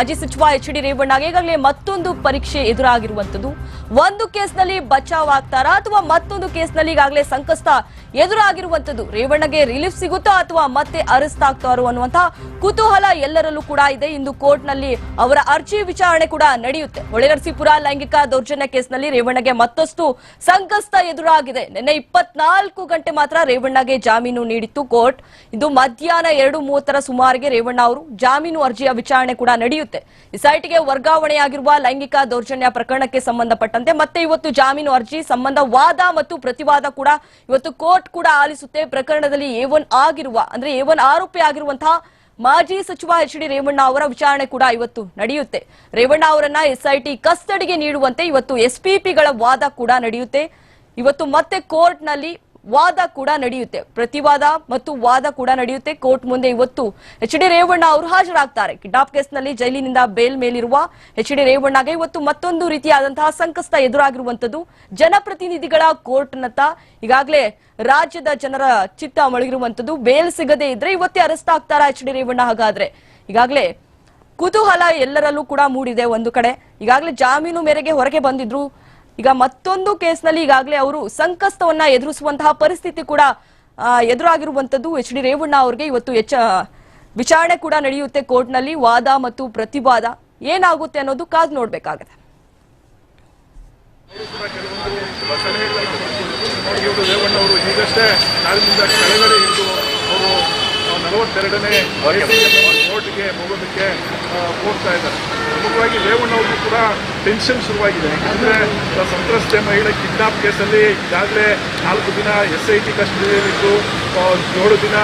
ಮಾಜಿ ಸಚಿವ H D ರೇವಣ್ಣಗೆ ಈಗಾಗಲೇ ಮತ್ತೊಂದು ಪರೀಕ್ಷೆ ಎದುರಾಗಿರುವಂತದ್ದು ಒಂದು ಕೇಸ್ನಲ್ಲಿ ಬಚಾವ್ ಆಗ್ತಾರಾ ಅಥವಾ ಮತ್ತೊಂದು ಕೇಸ್ನಲ್ಲಿ ಈಗಾಗಲೇ ಸಂಕಷ್ಟ ಎದುರಾಗಿರುವಂತದ್ದು ರೇವಣ್ಣಗೆ ರಿಲೀಫ್ ಸಿಗುತ್ತಾ ಅಥವಾ ಮತ್ತೆ ಅರೆಸ್ಟ್ ಆಗ್ತಾರೋ ಅನ್ನುವಂತಹ ಕುತೂಹಲ ಎಲ್ಲರಲ್ಲೂ ಕೂಡ ಇದೆ. ಇಂದು ಕೋರ್ಟ್ನಲ್ಲಿ ಅವರ ಅರ್ಜಿ ವಿಚಾರಣೆ ಕೂಡ ನಡೆಯುತ್ತೆ. ಹೊಳೆನರಸೀಪುರ ಲೈಂಗಿಕ ದೌರ್ಜನ್ಯ ಕೇಸ್ನಲ್ಲಿ ರೇವಣ್ಣಗೆ ಮತ್ತಷ್ಟು ಸಂಕಷ್ಟ ಎದುರಾಗಿದೆ. ನಿನ್ನೆ ಇಪ್ಪತ್ನಾಲ್ಕು ಗಂಟೆ ಮಾತ್ರ ರೇವಣ್ಣಗೆ ಜಾಮೀನು ನೀಡಿತ್ತು ಕೋರ್ಟ್. ಇದು ಮಧ್ಯಾಹ್ನ ಎರಡು ಮೂವತ್ತರ ಸುಮಾರಿಗೆ ರೇವಣ್ಣ ಅವರು ಜಾಮೀನು ಅರ್ಜಿಯ ವಿಚಾರಣೆ ಕೂಡ ನಡೆಯುತ್ತೆ. ಈ ಸೈಟ್ಗೆ ವರ್ಗಾವಣೆಯಾಗಿರುವ ಲೈಂಗಿಕ ದೌರ್ಜನ್ಯ ಪ್ರಕರಣಕ್ಕೆ ಸಂಬಂಧಪಟ್ಟಂತೆ ಮತ್ತೆ ಇವತ್ತು ಜಾಮೀನು ಅರ್ಜಿ, ಸಂಬಂಧ ವಾದ ಮತ್ತು ಪ್ರತಿವಾದ ಕೂಡ ಇವತ್ತು ಕೋರ್ಟ್ ಕೂಡ ಆಲಿಸುತ್ತೆ. ಪ್ರಕರಣದಲ್ಲಿ ಎ ಆಗಿರುವ, ಅಂದ್ರೆ ಎ ಒನ್ ಆರೋಪಿ ಆಗಿರುವಂತಹ ಮಾಜಿ ಸಚಿವ ಎಚ್ ಡಿ ರೇವಣ್ಣ ಅವರ ವಿಚಾರಣೆ ಕೂಡ ಇವತ್ತು ನಡೆಯುತ್ತೆ. ರೇವಣ್ಣ ಅವರನ್ನ ಎಸ್ಐಟಿ ಕಸ್ಟಡಿಗೆ ನೀಡುವಂತೆ ಇವತ್ತು ಎಸ್ಪಿಪಿಗಳ ವಾದ ಕೂಡ ನಡೆಯುತ್ತೆ. ಇವತ್ತು ಮತ್ತೆ ಕೋರ್ಟ್ನಲ್ಲಿ ವಾದ ಕೂಡ ನಡೆಯುತ್ತೆ. ಪ್ರತಿವಾದ ಮತ್ತು ವಾದ ಕೂಡ ನಡೆಯುತ್ತೆ. ಕೋರ್ಟ್ ಮುಂದೆ ಇವತ್ತು ಎಚ್ ಡಿ ರೇವಣ್ಣ ಅವರು ಹಾಜರಾಗ್ತಾರೆ. ಕಿಡ್ನಾಪ್ ಕೇಸ್ನಲ್ಲಿ ಜೈಲಿನಿಂದ ಬೇಲ್ ಮೇಲಿರುವ ಎಚ್ ಡಿ ರೇವಣ್ಣಗೆ ಇವತ್ತು ಮತ್ತೊಂದು ರೀತಿಯಾದಂತಹ ಸಂಕಷ್ಟ ಎದುರಾಗಿರುವಂತದ್ದು ಜನಪ್ರತಿನಿಧಿಗಳ ಕೋರ್ಟ್ನತ್ತ. ಈಗಾಗಲೇ ರಾಜ್ಯದ ಜನರ ಚಿತ್ತ ಮಳಗಿರುವಂತದ್ದು ಬೇಲ್ ಸಿಗದೆ ಇದ್ರೆ ಇವತ್ತೇ ಅರೆಸ್ಟ್ ಆಗ್ತಾರಾ ಎಚ್ ಡಿ ರೇವಣ್ಣ ಹಾಗಾದ್ರೆ? ಈಗಾಗಲೇ ಕುತೂಹಲ ಎಲ್ಲರಲ್ಲೂ ಕೂಡ ಮೂಡಿದೆ ಒಂದು ಕಡೆ. ಈಗಾಗಲೇ ಜಾಮೀನು ಮೇರೆಗೆ ಹೊರಗೆ ಬಂದಿದ್ರು. ಈಗ ಮತ್ತೊಂದು ಕೇಸ್ನಲ್ಲಿ ಈಗಾಗಲೇ ಅವರು ಸಂಕಷ್ಟವನ್ನ ಎದುರಿಸುವಂತಹ ಪರಿಸ್ಥಿತಿ ಕೂಡ ಎದುರಾಗಿರುವಂತದ್ದು ಎಚ್ ಡಿ ರೇವಣ್ಣ ಅವರಿಗೆ. ಇವತ್ತು ಹೆಚ್ಚ ವಿಚಾರಣೆ ಕೂಡ ನಡೆಯುತ್ತೆ ಕೋರ್ಟ್ನಲ್ಲಿ. ವಾದ ಮತ್ತು ಪ್ರತಿವಾದ ಏನಾಗುತ್ತೆ ಅನ್ನೋದು ಕಾದು ನೋಡ್ಬೇಕಾಗತ್ತೆ. ನೋಡಿ ರೇವಣ್ಣ ಅವರು ಈಗಷ್ಟೇ ಕಾಲಿನಿಂದ ಕೆಳಗಡೆ ಇದ್ದು ಅವರು ನಲವತ್ತೆರಡನೇ ಕೋರ್ಟ್ಗೆ ಹೋಗೋದಕ್ಕೆ ಹೋಗ್ತಾ ಇದ್ದಾರೆ. ಪ್ರಮುಖವಾಗಿ ರೇವಣ್ಣ ಅವ್ರಿಗೂ ಕೂಡ ಟೆನ್ಷನ್ ಶುರುವಾಗಿದೆ ಯಾಕಂದರೆ ಸಂತ್ರಸ್ತೆ ಮಹಿಳೆ ಕಿಡ್ನಾಪ್ ಕೇಸಲ್ಲಿ ಈಗಾಗಲೇ ನಾಲ್ಕು ದಿನ ಎಸ್ ಐ ಟಿ ಕಸ್ಟಡಿಯಲ್ಲಿದ್ದು ಏಳು ದಿನ